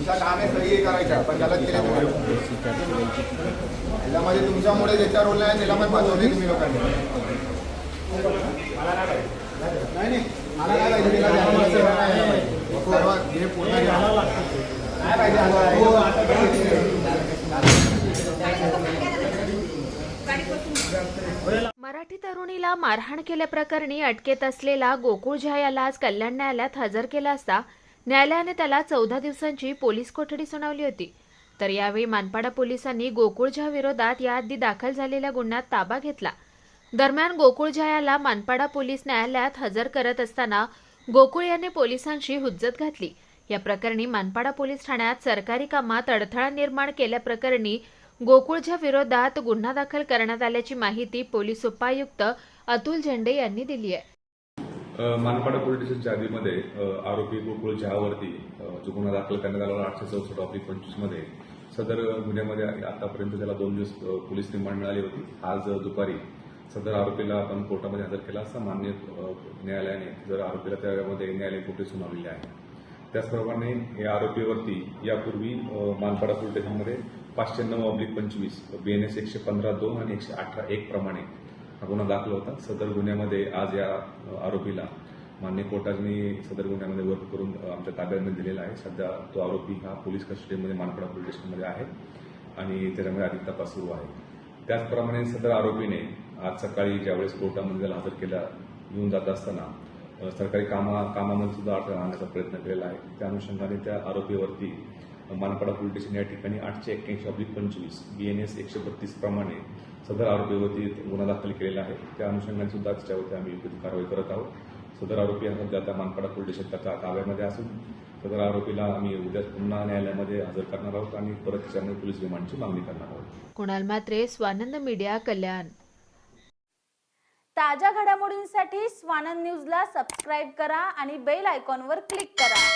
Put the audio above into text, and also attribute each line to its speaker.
Speaker 1: हा काम आहे सही हे पण केलं त्याच्यामध्ये तुमच्यामुळे ज्याच्या रोल नाही त्याला पण बसवले तुम्ही लोकांनी. नाही नाही मला काय पाहिजे हे पूर्ण घ्या. काय पाहिजे आता?
Speaker 2: मराठी तरुणीला मारहाण केल्याप्रकरणी अटकेत असलेला गोकुळ झा याला आज कल्याण न्यायालयात हजर केला असता न्यायालयाने त्याला चौदा दिवसांची पोलीस कोठडी सुनावली होती. तर यावेळी मानपाडा पोलिसांनी गोकुळझा विरोधात याआधी दाखल झालेल्या गुन्ह्यात ताबा घेतला. दरम्यान गोकुळझा याला मानपाडा पोलीस न्यायालयात हजर करत असताना गोकुळ याने पोलिसांशी हुज्जत घातली. या प्रकरणी मानपाडा पोलीस ठाण्यात सरकारी कामात अडथळा निर्माण केल्याप्रकरणी गोकुळच्या विरोधात गुन्हा दाखल करण्यात आल्याची माहिती पोलीस उपायुक्त अतुल झेंडे यांनी दिली आहे.
Speaker 3: मानपाडा पोलीस स्टेशनच्या हद्दीमध्ये आरोपी गोकुळ झहावरती जो गुन्हा दाखल करण्यात आला आठशे चौसष्ट ऑब्लिक पंचवीसमध्ये. सदर गुन्ह्यामध्ये आतापर्यंत त्याला दोन दिवस पोलीस रिमांड मिळाली होती. आज दुपारी सदर आरोपीला आपण कोर्टामध्ये हजर केला असता मान्य न्यायालयाने जर आरोपीला त्यामध्ये न्यायालयीन कोठे सुनावलेली आहे. त्याचप्रमाणे या आरोपीवरती यापूर्वी मानपाडा पोलीस स्टेशनमध्ये पाचशे नऊ ऑब्लिक पंचवीस एस एकशे पंधरा दोन आणि एकशे अठरा एक प्रमाणे हा गुन्हा दाखल होता. सदर गुन्ह्यामध्ये आज या आरोपीला मान्य कोर्टाने सदर गुन्ह्यामध्ये वर्क करून आमच्या ताब्यामध्ये दिलेला आहे. सध्या तो आरोपी हा पोलीस कस्टडीमध्ये मानपडा पोलीस स्टेशनमध्ये आहे आणि त्याच्यामध्ये अधिक तपास सुरू आहे. त्याचप्रमाणे सदर आरोपीने आज सकाळी ज्यावेळेस कोर्टामध्ये त्याला हजर केला येऊन जात असताना सरकारी कामा कामामध्ये सुद्धा अडथळा आणण्याचा प्रयत्न केलेला आहे. त्या अनुषंगाने त्या आरोपीवरती मानपाडा पोलीस स्टेशन या ठिकाणी आठशे एक्क्याऐंशी ऑब्लिक पंचवीस बीएनएस एकशे बत्तीस प्रमाणे सदर आरोपीवरती गुन्हा दाखल केलेला आहे. त्या अनुषंगाने सुद्धा त्याच्यावरती आम्ही योग्य ती कारवाई करत आहोत. सदर आरोपी हा सध्या आता मानपाडा पोलीस स्टेशनच्या ताब्यामध्ये असून सदर आरोपीला आम्ही उद्या पुन्हा न्यायालयामध्ये हजर करणार आहोत आणि परत त्याच्यामध्ये पोलीस रिमांडची मागणी करणार आहोत.
Speaker 2: कुणाल मात्रे स्वानंद मीडिया कल्याण.
Speaker 4: ताज्या घडामोडींसाठी स्वानंद न्यूजला सबस्क्राईब करा आणि बेल आयकॉनवर क्लिक करा.